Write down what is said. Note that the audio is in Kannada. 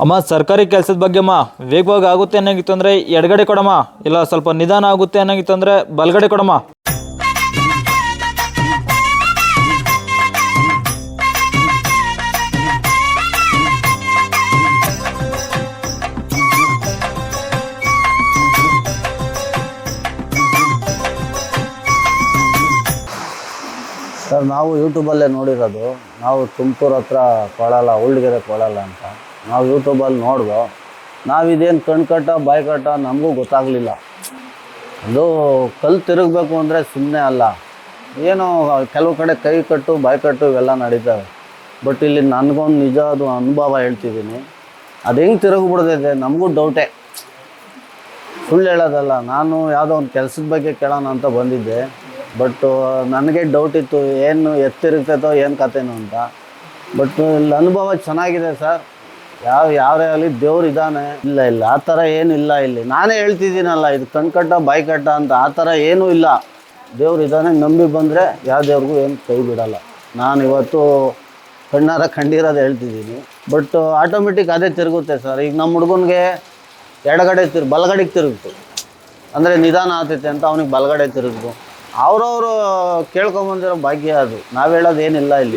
ಅಮ್ಮ, ಸರ್ಕಾರಿ ಕೆಲಸದ ಬಗ್ಗೆ ಅಮ್ಮ ವೇಗವಾಗಿ ಆಗುತ್ತೆ ಅನ್ನೋಂಗಿತ್ತು ಅಂದರೆ ಎಡಗಡೆ ಕೊಡಮ್ಮ, ಇಲ್ಲ ಸ್ವಲ್ಪ ನಿಧಾನ ಆಗುತ್ತೆ ಅನ್ನೋಂಗಿತ್ತು ಅಂದರೆ ಬಲಗಡೆ ಕೊಡಮ್ಮ. ಸರ್, ನಾವು ಯೂಟ್ಯೂಬಲ್ಲೇ ನೋಡಿರೋದು. ನಾವು ತುಮಕೂರು ಹತ್ರ ಕೊಳಲ್ಲ ಉಳ್ಳಿಗೆರೆ ಕೊಳಲ್ಲ ಅಂತ. ನಾವು ಯೂಟ್ಯೂಬಲ್ಲಿ ನೋಡ್ದೋ ನಾವಿದೇನು ಕಣ್ ಕಟ್ಟ ಬಾಯಿ ಕಟ್ಟ ನಮಗೂ ಗೊತ್ತಾಗಲಿಲ್ಲ. ಅದು ಕಲ್ಲು ತಿರುಗಬೇಕು ಅಂದರೆ ಸುಮ್ಮನೆ ಅಲ್ಲ. ಏನೋ ಕೆಲವು ಕಡೆ ಕೈ ಕಟ್ಟು, ಬಾಯಿ ಕಟ್ಟು ಇವೆಲ್ಲ ನಡೀತವೆ. ಬಟ್ ಇಲ್ಲಿ ನನಗೊಂದು ನಿಜ ಅದು ಅನುಭವ ಹೇಳ್ತಿದ್ದೀನಿ. ಅದು ಹೆಂಗೆ ತಿರುಗಿಬಿಡ್ತೈತೆ ನಮಗೂ ಡೌಟೇ ಸುಳ್ಳು ಹೇಳೋದಲ್ಲ, ನಾನು ಯಾವುದೋ ಒಂದು ಕೆಲಸದ ಬಗ್ಗೆ ಕೇಳೋಣ ಅಂತ ಬಂದಿದ್ದೆ. ಬಟ್ ನನಗೆ ಡೌಟ್ ಇತ್ತು, ಏನು ಎತ್ತಿರುತ್ತೋ ಏನು ಕತೆನೋ ಅಂತ. ಬಟ್ ಇಲ್ಲಿ ಅನುಭವ ಚೆನ್ನಾಗಿದೆ ಸರ್ ಯಾವ, ಯಾರೇ ಆಗಲಿ ದೇವ್ರು ಇದ್ದಾನೆ ಇಲ್ಲ ಇಲ್ಲ, ಆ ಥರ ಏನಿಲ್ಲ ಇಲ್ಲಿ ನಾನೇ ಹೇಳ್ತಿದ್ದೀನಲ್ಲ, ಇದು ಕಣ್ಕಟ್ಟ ಬಾಯಿ ಕಟ್ಟ ಅಂತ. ಆ ಥರ ಏನೂ ಇಲ್ಲ. ದೇವ್ರು ಇದ್ದಾನೆ ನಂಬಿ ಬಂದರೆ ಯಾವ ದೇವ್ರಿಗೂ ಏನು ಕೈ ಬಿಡಲ್ಲ. ನಾನು ಇವತ್ತು ಕಣ್ಣಾರ ಕಂಡಿರೋದು ಹೇಳ್ತಿದ್ದೀನಿ. ಬಟ್ ಆಟೋಮೆಟಿಕ್ ಅದೇ ತಿರುಗುತ್ತೆ ಸರ್ ಈಗ ನಮ್ಮ ಹುಡುಗನಿಗೆ ಎಡಗಡೆ ತಿರು, ಬಲಗಡೆಗೆ ತಿರುಗಿತು. ಅಂದರೆ ನಿಧಾನ ಆಗ್ತೈತೆ ಅಂತ ಅವನಿಗೆ ಬಲಗಡೆ ತಿರುಗಿತು ಅವ್ರವರು ಕೇಳ್ಕೊಂಬಂದಿರೋ ಭಾಗ್ಯ ಅದು. ನಾವು ಹೇಳೋದೇನಿಲ್ಲ ಇಲ್ಲಿ.